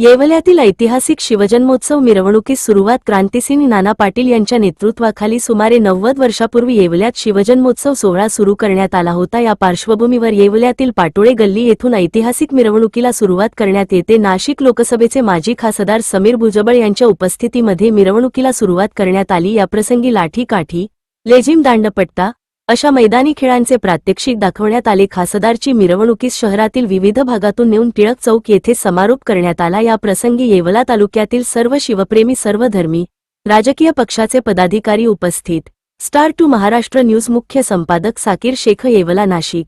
येवल्यातील ऐतिहासिक शिवजन्मोत्सव मिरवणुकीस सुरुवात क्रांतिसिंह नाना पाटील यांच्या नेतृत्वाखाली सुमारे नव्वद वर्षापूर्वी येवल्यात शिवजन्मोत्सव सोहळा सुरू करण्यात आला होता. या पार्श्वभूमीवर येवल्यातील पाटोळे गल्ली येथून ऐतिहासिक मिरवणुकीला सुरुवात करण्यात येते. नाशिक लोकसभेचे माजी खासदार समीर भुजबळ यांच्या उपस्थितीमध्ये मिरवणुकीला सुरुवात करण्यात आली. याप्रसंगी लाठी काठी लेझिम दांडपट्टा अशा मैदानी खेळांचे प्रात्यक्षिक दाखवण्यात आले. खासदारची मिरवणुकीस शहरातील विविध भागातून नेऊन टिळक चौक येथे समारोप करण्यात आला. या प्रसंगी येवला तालुक्यातील सर्व शिवप्रेमी सर्वधर्मी राजकीय पक्षाचे पदाधिकारी उपस्थित. स्टार टू महाराष्ट्र न्यूज मुख्य संपादक साकीर शेख येवला नाशिक.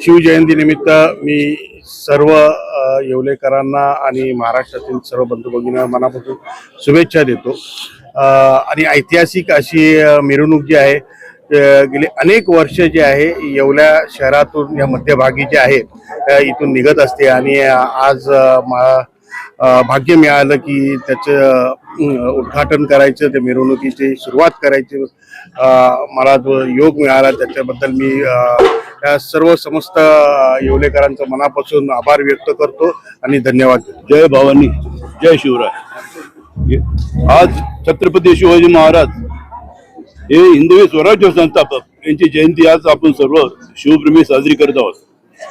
शिवजयंती निमित्त मी सर्व येवलेकरांना आणि महाराष्ट्रातील सर्व बंधू भगिनींना मनापासून शुभेच्छा देतो. आणि ऐतिहासिक अशी मिरवणूक जी आहे गेले अनेक वर्ष जे आहे येवल्या शहरातून या मध्यभागी जे आहे इथून निघत असते आणि आज मा- भाग्य मिळालं की त्याचं उद्घाटन करायचं त्या मिरवणुकीची सुरुवात करायची मला जो योग मिळाला त्याच्याबद्दल मी या सर्व समस्त येवलेकरांचं मनापासून आभार व्यक्त करतो आणि धन्यवाद जय भवानी जय शिवराय. आज छत्रपती शिवाजी महाराज हे हिंदवी स्वराज्य संस्थापक यांची जयंती आज आपण सर्व शिवप्रेमी साजरी करत आहोत.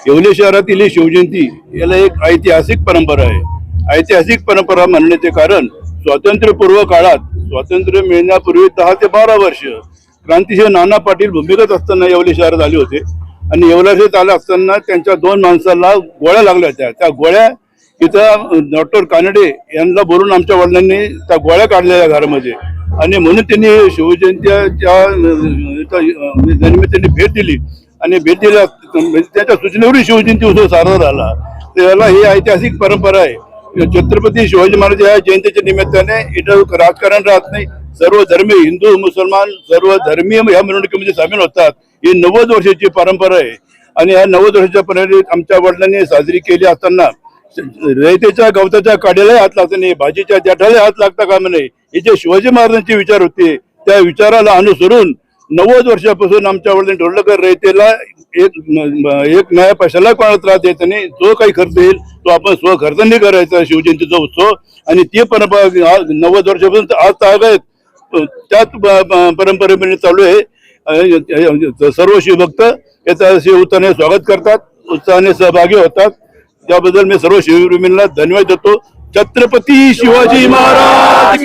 येवले शहरातील ही शिवजयंती याला एक ऐतिहासिक परंपरा आहे. ऐतिहासिक परंपरा म्हणण्याचे कारण स्वातंत्र्यपूर्व काळात स्वातंत्र्य मिळण्यापूर्वी दहा ते बारा वर्ष क्रांतिसिंह नाना पाटील भूमिगत असताना येवले शहरात आले होते. आणि येवला आले असताना त्यांच्या दोन माणसाला गोळ्या लागल्या होत्या. त्या गोळ्या इथं डॉक्टर कानडे यांना बोलून आमच्या वडिलांनी त्या गोळ्या काढलेल्या घरामध्ये. आणि म्हणून त्यांनी शिवजयंतीच्या निमित्ताने भेट दिली. आणि भेट दिल्या म्हणजे त्याच्या सूचनेवरून शिवजयंती उत्सव साजरा झाला. त्याला ही ऐतिहासिक परंपरा आहे. छत्रपती शिवाजी महाराज या जयंतीच्या निमित्ताने इथं राजकारण राहत नाही. सर्व धर्मी हिंदू मुसलमान सर्व धर्मीय या मिरवणुकीमध्ये सामील होतात. ही नव्वद वर्षाची परंपरा आहे. आणि या नव्वद वर्षाच्या परंपरेत आमच्या वडिलांनी साजरी केली असताना रयतेच्या गवताच्या काड्यालाही हात लागता नाही. भाजीच्या देठाला हात लागता का म्हणे हे जे शिवाजी महाराजांचे विचार होते त्या विचाराला अनुसरून नव्वद वर्षापासून आमच्या वडिलांनी ठरवलं की रयतेला एक एक नया पैशाला कोणाला त्रास द्यायचा नाही. जो काही खर्च येईल तो आपण स्वखर्चाने करायचा शिवजयंतीचा उत्सव. आणि ती परंपरा नव्वद वर्षापासून आज आज आहेत. त्याच परंपरेमध्ये चालू आहे. सर्व शिवभक्त याचा शिव उत्साहाने स्वागत करतात उत्साहाने सहभागी होतात. त्याबद्दल मी सर्व शिवप्रेमींना धन्यवाद देतो. छत्रपती शिवाजी महाराज